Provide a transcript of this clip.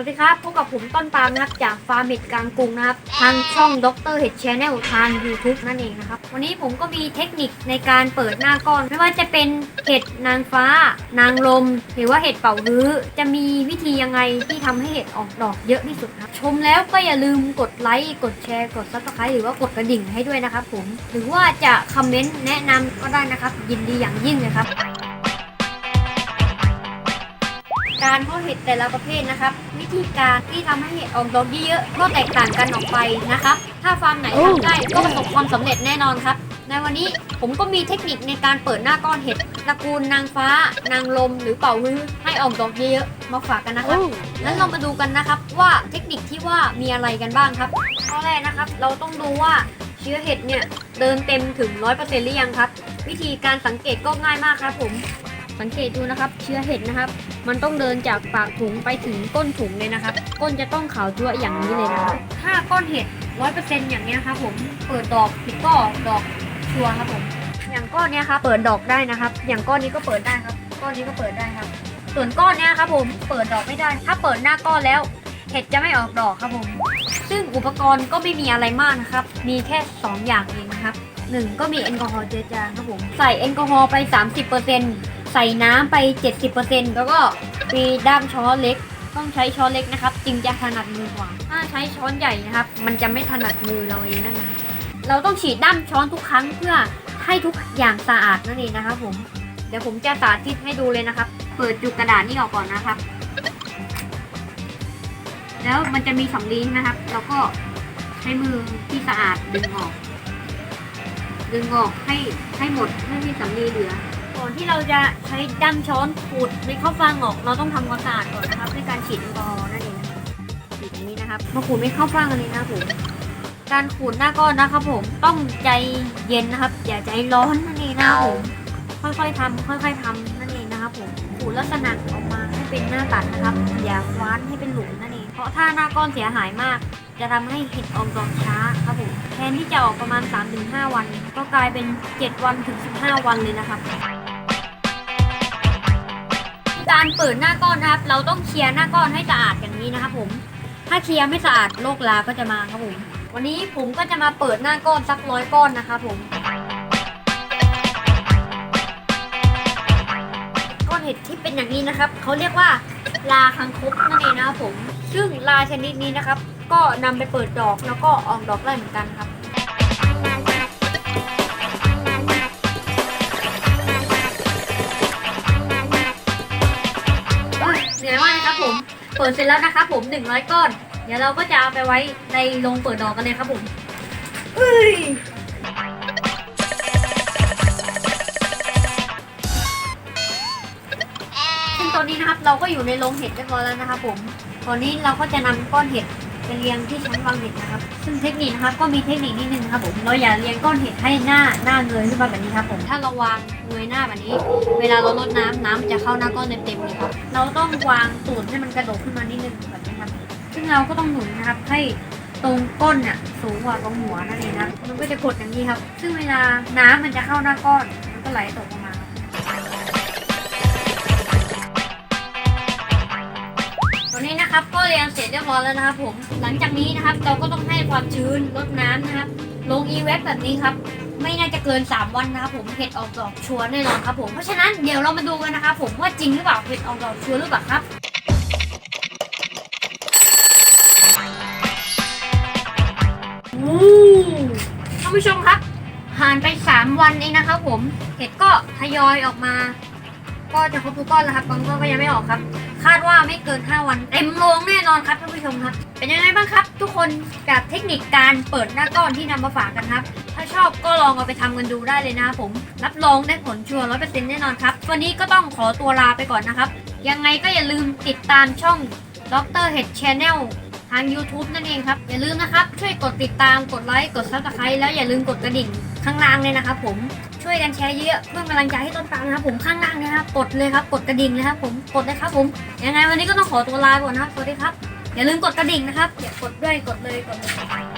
วัสดีครับพบกับผมต้นปามนะครับจากฟาร์มเห็ดกลางกรุงนะครับ ทางช่องด็อกเตอร์เห็ดชแนลทาง YouTube นั่นเองนะครับ วันนี้ผมก็มีเทคนิคในการเปิดหน้าก้อน ไม่ว่าจะเป็นเห็ดนางฟ้า นางลม หรือว่าเห็ดเป่าฮื้อ จะมีวิธียังไงที่ทำให้เห็ดออกดอกเยอะที่สุดครับชมแล้วก็อย่าลืมกดไลค์กดแชร์กดซับสไครต์หรือว่ากดกระดิ่งให้ด้วยนะครับผมหรือว่าจะคอมเมนต์แนะนำก็ได้นะครับ ยินดีอย่างยิ่งเลยครับ การเพาะเห็ดแต่ละประเภทนะครับ วิธีการที่ทำให้เห็ดออกดอกเยอะๆก็แตกต่างกันออกไปนะครับ ถ้าฟาร์มไหนทำได้ก็ประสบความสำเร็จแน่นอนครับ ในวันนี้ผมก็มีเทคนิคในการเปิดหน้าก้อนเห็ดตระกูลนางฟ้า นางลม หรือเป่าฮื้อให้ออกดอกเยอะๆมาฝากกันนะครับงั้นเรามาดูกันนะครับว่าเทคนิคที่ว่ามีอะไรกันบ้างครับข้อแรกนะครับ เราต้องดูว่าเชื้อเห็ดเนี่ยเดินเต็มถึง 100%หรือยังครับ วิธีการสังเกตก็ง่ายมากครับผม สังเกตดูนะครับ เชื้อเห็ดนะครับ มันต้องเดินจากปากถุงไปถึงก้นถุงเลยนะครับ ก้นจะต้องขาวจั๊วอย่างนี้เลยนะครับถ้าก้อนเห็ดร้อยเปอร์เซ็นต์อย่างเนี้ยครับผมเปิดดอกผิดก็ดอกชัวร์ครับผม อย่างก้อนเนี้ยครับเปิดดอกได้นะครับ อย่างก้อนนี้ก็เปิดได้ครับ ก้อนนี้ก็เปิดได้ครับ ส่วนก้อนเนี้ยครับผมเปิดดอกไม่ได้ ถ้าเปิดหน้าก้อนแล้วเห็ดจะไม่ออกดอกครับผม ซึ่งอุปกรณ์ก็ไม่มีอะไรมากนะครับ มีแค่ 2 อย่างเองนะครับหนึ่งก็มีแอลกอฮอล์เจือจางครับผม ใส่แอลกอฮอล์ไป 30% ใส่น้ำไป 70%แล้วก็มีด้ามช้อนเล็ก ต้องใช้ช้อนเล็กนะครับ จึงจะถนัดมือกว่า ถ้าใช้ช้อนใหญ่นะครับ มันจะไม่ถนัดมือเราเองนั่นเองเราต้องฉีดด้ามช้อนทุกครั้งเพื่อให้ทุกอย่างสะอาดนั่นเองนะครับผม เดี๋ยวผมจะสาธิตให้ดูเลยนะครับ เปิดจุกกระดาษนี่ออกก่อนนะครับ แล้วมันจะมีสำลีนะครับ แล้วก็ใช้มือที่สะอาดดึงออก ดึงออกให้ให้หมดไม่มีสำลีเหลือ อนที่เราจะใช้ด้ามช้อนขูดในข้าวฟ่างออก เราต้องทำความสะอาดก่อนนะครับด้วยการฉีดแอลกอนั่นเองฉีดอย่างนี้นะครับมาขูดไม่เข้าวฟ่างอันนี้นะครับผมการขูดหน้าก้อนนะครับผมต้องใจเย็นนะครับ อย่าใจร้อนนั่นเองนะครับผมค่อยๆทำค่อย ๆทำนั่นเองนะครับผมขูดลักษณะออกมาให้เป็นหน้าตัดนะครับ อย่าคว้านให้เป็นหลุมนั่นเอง เพราะถ้าหน้าก้อนเสียหายมาก จะทำให้เห็ดออกดอกช้าครับผมแทนที่จะออกประมาณ 3-5 วัน ก็กลายเป็น 7 วันถึง 15 วันเลยนะครับ การเปิดหน้าก้อนนะครับ เราต้องเคลียร์หน้าก้อนให้สะอาดอย่างนี้นะครับ ผม ถ้าเคลียร์ไม่สะอาดโรคราก็จะมาครับผม วันนี้ผมก็จะมาเปิดหน้าก้อนสักร้อยก้อนนะครับผม ก้อนเห็ดที่เป็นอย่างนี้นะครับเขาเรียกว่าลาคังคกนั่นเองนะครับผม ซึ่งลาชนิดนี้นะครับ ก็นำไปเปิดดอกแล้วก็ออกดอกได้เหมือนกันครับ เปิดเสร็จแล้วนะครับผม100ก้อน เดี๋ยวเราก็จะเอาไปไว้ในโรงเปิดดอกกันเลยครับผมเฮ้ยซึ่งตอนนี้นะครับเราก็อยู่ในโรงเห็ดเรียบร้อยแล้วนะครับผม ตอนนี้เราก็จะนำก้อนเห็ด ไปเรียงที่ชั้นวางเห็ดนะครับ ซึ่งเทคนิคนะครับก็มีเทคนิคนิดนึงครับผมเราอย่าเรียงก้อนเห็ดให้หน้าหน้าเงยขึ้นมาแบบนี้ครับผมถ้าเราวางเงยหน้าแบบนี้ เวลาเราลดน้ำน้ำจะเข้าหน้าก้อนเต็มๆเลยครับเราต้องวางตูดให้มันกระโดดขึ้นมานิดนึงแบบนี้ครับซึ่งเราก็ต้องหนุนนะครับให้ตรงก้นเนี่ยสูงกว่าตรงหัวนั่นเองนะมันก็จะกดอย่างนี้ครับ ซึ่งเวลาน้ำมันจะเข้าหน้าก้อนมันก็ไหลตกลงมา นะครับ ก็เรียงเสร็จเรียบร้อยแล้วนะครับ ผม หลังจากนี้นะครับ เราก็ต้องให้ความชื้นลดน้ำนะครับ ลงอีเวฟแบบนี้ครับ ไม่น่าจะเกิน 3 วันนะครับ ผมเห็ดออกดอกชัวร์แน่นอนครับ ผม เพราะฉะนั้นเดี๋ยวเรามาดูกันนะครับ ผมว่าจริงหรือเปล่าเห็ดออกดอกชัวร์หรือเปล่าครับอู้ท่านผู้ชมครับผ่านไป 3 วันเองนะครับ ผม เห็ดก็ทยอยออกมา ก็จะครบทุกก้อนแล้วครับบางก้อนก็ยังไม่ออกครับ คาดว่าไม่เกิน 5 วันเต็มโรงแน่นอนครับท่านผู้ชมครับ เป็นยังไงบ้างครับ ทุกคนกับเทคนิคการเปิดหน้าก้อนที่นำมาฝากกันครับ ถ้าชอบก็ลองเอาไปทำกันดูได้เลยนะผม รับรองได้ผลชัวร์ร้อยเปอร์เซ็นต์แน่นอนครับ วันนี้ก็ต้องขอตัวลาไปก่อนนะครับ ยังไงก็อย่าลืมติดตามช่องดรเห็ดชแนล ทาง YouTube นั่นเองครับ อย่าลืมนะครับ ช่วยกดติดตามกดไลค์กดซับสไครต์แล้วอย่าลืมกดกระดิ่งข้างล่างเลยนะครับผมช่วยกันแชร์เยอะเพื่อกำลังใจให้ต้นตาลนะครับผมข้างล่างนะครับกดเลยครับ กดกระดิ่งนะครับ ผมกดเลยครับผมยังไงวันนี้ก็ต้องขอตัวลาไปก่อนนะครับสวัสดีครับอย่าลืมกดกระดิ่งนะครับอย่ากดด้วยกดเลยกดเลย